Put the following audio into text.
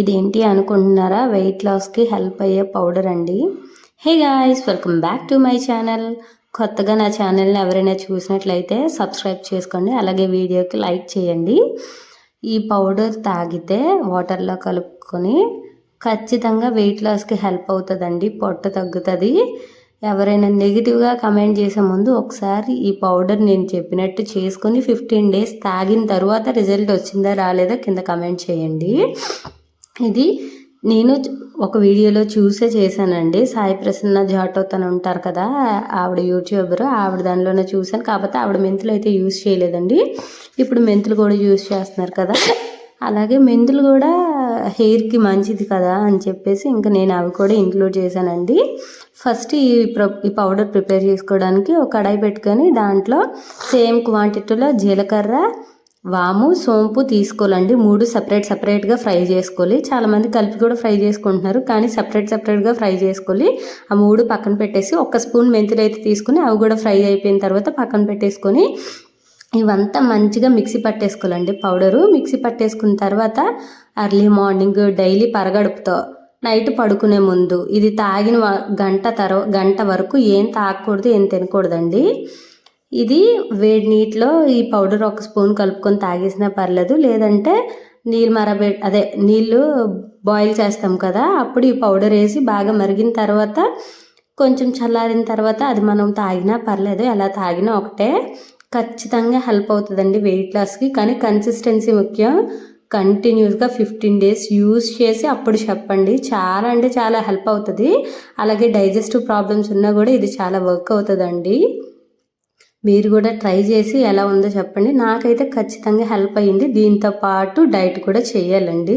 ఇదేంటి అనుకుంటున్నారా? వెయిట్ లాస్కి హెల్ప్ అయ్యే పౌడర్ అండి. Hey guys welcome back to my channel కొత్తగా నా ఛానల్ని ఎవరైనా చూసినట్లయితే సబ్స్క్రైబ్ చేసుకోండి. అలాగే వీడియోకి లైక్ చేయండి. ఈ పౌడర్ తాగితే వాటర్లో కలుపుకొని ఖచ్చితంగా వెయిట్ లాస్కి హెల్ప్ అవుతుందండి. పొట్ట తగ్గుతుంది. ఎవరైనా నెగిటివ్గా కమెంట్ చేసే ముందు ఒకసారి ఈ పౌడర్ నేను చెప్పినట్టు చేసుకొని ఫిఫ్టీన్ డేస్ తాగిన తర్వాత రిజల్ట్ వచ్చిందా రాలేదా కింద కమెంట్ చేయండి. ఇది నేను ఒక వీడియోలో చూసే చేశానండి. సాయి ప్రసన్న జాటో తను ఉంటారు కదా ఆవిడ యూట్యూబర్ ఆవిడ దానిలోనే చూశాను. కాకపోతే ఆవిడ మెంతులు అయితే యూజ్ చేయలేదండి. ఇప్పుడు మెంతులు కూడా యూజ్ చేస్తున్నారు కదా. అలాగే మెంతులు కూడా హెయిర్కి మంచిది కదా అని చెప్పేసి ఇంకా నేను అవి కూడా ఇంక్లూడ్ చేశానండి. ఫస్ట్ ఈ ఈ పౌడర్ ప్రిపేర్ చేసుకోవడానికి ఒక కడాయి పెట్టుకొని దాంట్లో సేమ్ క్వాంటిటీలో జీలకర్ర వాము సోంపు తీసుకోవాలండి. మూడు సపరేట్ సపరేట్గా ఫ్రై చేసుకోవాలి. చాలామంది కలిపి కూడా ఫ్రై చేసుకుంటున్నారు కానీ సపరేట్ సపరేట్గా ఫ్రై చేసుకోవాలి. ఆ మూడు పక్కన పెట్టేసి ఒక స్పూన్ మెంతులు అయితే తీసుకుని అవి కూడా ఫ్రై అయిపోయిన తర్వాత పక్కన పెట్టేసుకొని ఇవంతా మంచిగా మిక్సీ పట్టేసుకోవాలండి. పౌడరు మిక్సీ పట్టేసుకున్న తర్వాత అర్లీ మార్నింగ్ డైలీ పరగడుపుతో నైట్ పడుకునే ముందు ఇది తాగిన గంట తర్వా గంట వరకు ఏం తాగకూడదు ఏం తినకూడదండి. ఇది వేడి నీటిలో ఈ పౌడర్ ఒక స్పూన్ కలుపుకొని తాగేసినా పర్లేదు. లేదంటే నీళ్ళు మరబె అదే నీళ్ళు బాయిల్ చేస్తాం కదా అప్పుడు ఈ పౌడర్ వేసి బాగా మరిగిన తర్వాత కొంచెం చల్లారిన తర్వాత అది మనం తాగినా పర్లేదు. ఎలా తాగినా ఒకటే. ఖచ్చితంగా హెల్ప్ అవుతుందండి వెయిట్ లాస్కి. కానీ కన్సిస్టెన్సీ ముఖ్యం. కంటిన్యూస్గా ఫిఫ్టీన్ డేస్ యూస్ చేసి అప్పుడు చెప్పండి. చాలా అంటే చాలా హెల్ప్ అవుతుంది. అలాగే డైజెస్టివ్ ప్రాబ్లమ్స్ ఉన్నా కూడా ఇది చాలా వర్క్ అవుతుందండి. మీరు కూడా ట్రై చేసి ఎలా ఉందో చెప్పండి. నాకైతే ఖచ్చితంగా హెల్ప్ అయ్యింది. దీంతో పాటు డైట్ కూడా చేయాలండి.